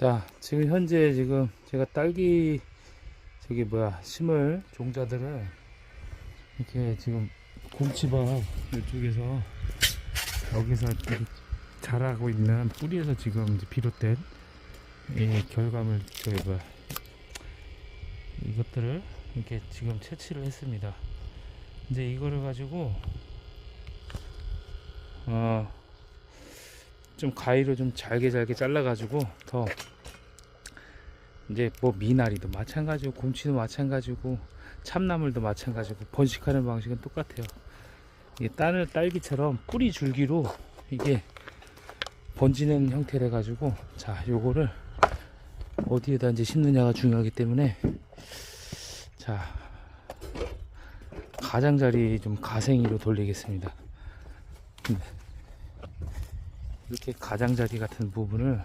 자, 지금 현재 지금 제가 딸기 저기 뭐야 심을 종자들을 이렇게 지금 곰치밥 이쪽에서 여기서 자라고 있는 뿌리에서 지금 비롯된 이 결과물 저기 뭐야 이것들을 이렇게 지금 채취를 했습니다. 이제 이거를 가지고 어. 좀 가위로 좀 잘게 잘게 잘라 가지고 더 이제 뭐 미나리도 마찬가지고 곰치도 마찬가지고 참나물도 마찬가지고 번식하는 방식은 똑같아요. 이게 딸을 딸기처럼 뿌리 줄기로 이게 번지는 형태래 가지고 자 요거를 어디에다 이제 심느냐가 중요하기 때문에 자 가장자리 좀 가생이로 돌리겠습니다. 이렇게 가장자리 같은 부분을